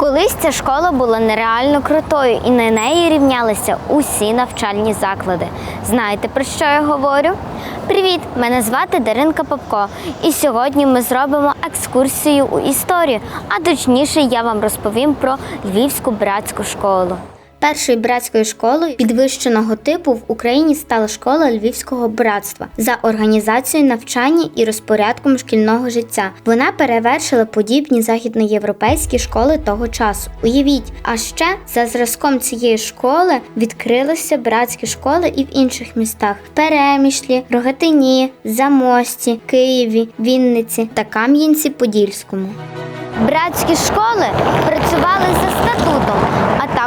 Колись ця школа була нереально крутою і на неї рівнялися усі навчальні заклади. Знаєте про що я говорю? Привіт! Мене звати Даринка Попко. І сьогодні ми зробимо екскурсію у історію, а точніше я вам розповім про Львівську братську школу. Першою братською школою підвищеного типу в Україні стала школа Львівського братства за організацією навчання і розпорядком шкільного життя. Вона перевершила подібні західноєвропейські школи того часу. Уявіть, а ще за зразком цієї школи відкрилися братські школи і в інших містах: Перемішлі, Рогатині, Замості, Києві, Вінниці та Кам'янці-Подільському. Братські школи працювали за статутом,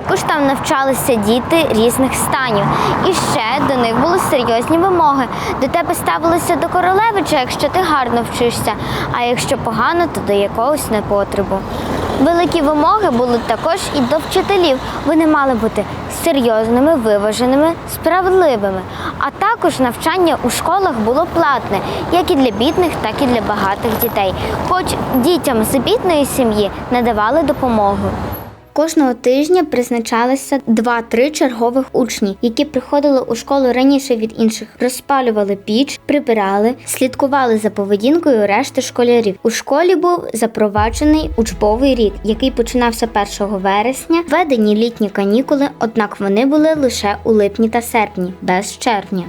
також там навчалися діти різних станів. І ще до них були серйозні вимоги. До тебе ставилися до королевича, якщо ти гарно вчишся, а якщо погано, то до якогось непотребу. Великі вимоги були також і до вчителів. Вони мали бути серйозними, виваженими, справедливими. А також навчання у школах було платне, як і для бідних, так і для багатих дітей. Хоч дітям з бідної сім'ї надавали допомогу. Кожного тижня призначалися два-три чергових учні, які приходили у школу раніше від інших, розпалювали піч, прибирали, слідкували за поведінкою решти школярів. У школі був запроваджений учбовий рік, який починався 1 вересня, введені літні канікули, однак вони були лише у липні та серпні, без червня.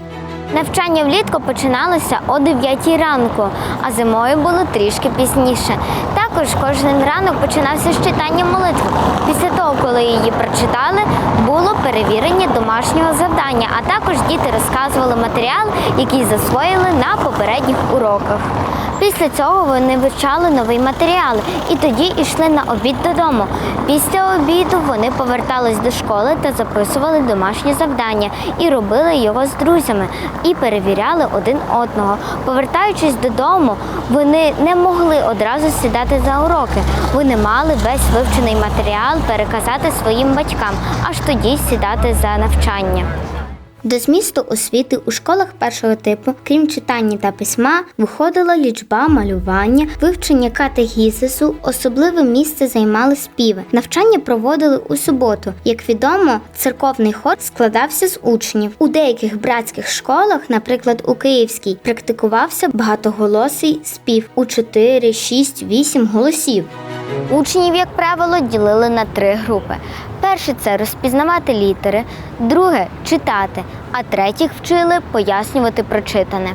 Навчання влітку починалося о 9 ранку, а зимою було трішки пізніше. Також кожен ранок починався з читання молитви. Після того, коли її прочитали, було перевірення домашнього завдання, а також діти розказували матеріал, який засвоїли на попередніх уроках. Після цього вони вивчали новий матеріал і тоді йшли на обід додому. Після обіду вони повертались до школи та записували домашнє завдання і робили його з друзями і перевіряли один одного. Повертаючись додому, вони не могли одразу сідати за уроки. Вони мали весь вивчений матеріал переказати своїм батькам, аж тоді сідати за навчання. До змісту освіти у школах першого типу, крім читання та письма, виходила лічба, малювання, вивчення катехізису, особливе місце займали співи. Навчання проводили у суботу. Як відомо, церковний хор складався з учнів. У деяких братських школах, наприклад, у Київській, практикувався багатоголосий спів у 4, 6, 8 голосів. Учнів, як правило, ділили на три групи. Перше це розпізнавати літери, друге читати, а третіх вчили пояснювати прочитане.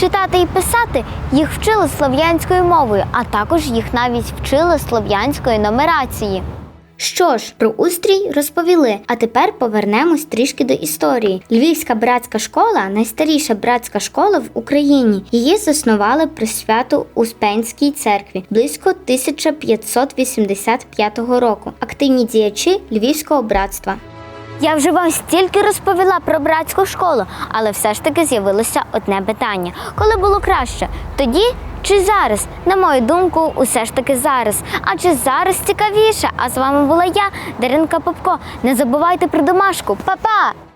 Читати і писати їх вчили слов'янською мовою, а також їх навіть вчили слов'янської нумерації. Що ж, про устрій розповіли. А тепер повернемось трішки до історії. Львівська братська школа найстаріша братська школа в Україні. Її заснували при свято Успенській церкві близько 1585 року. Активні діячі Львівського братства. Я вже вам стільки розповіла про братську школу, але все ж таки з'явилося одне питання: коли було краще? Тоді чи зараз? На мою думку, усе ж таки зараз. А чи зараз цікавіше? А з вами була я, Даринка Попко. Не забувайте про домашку. Па-па!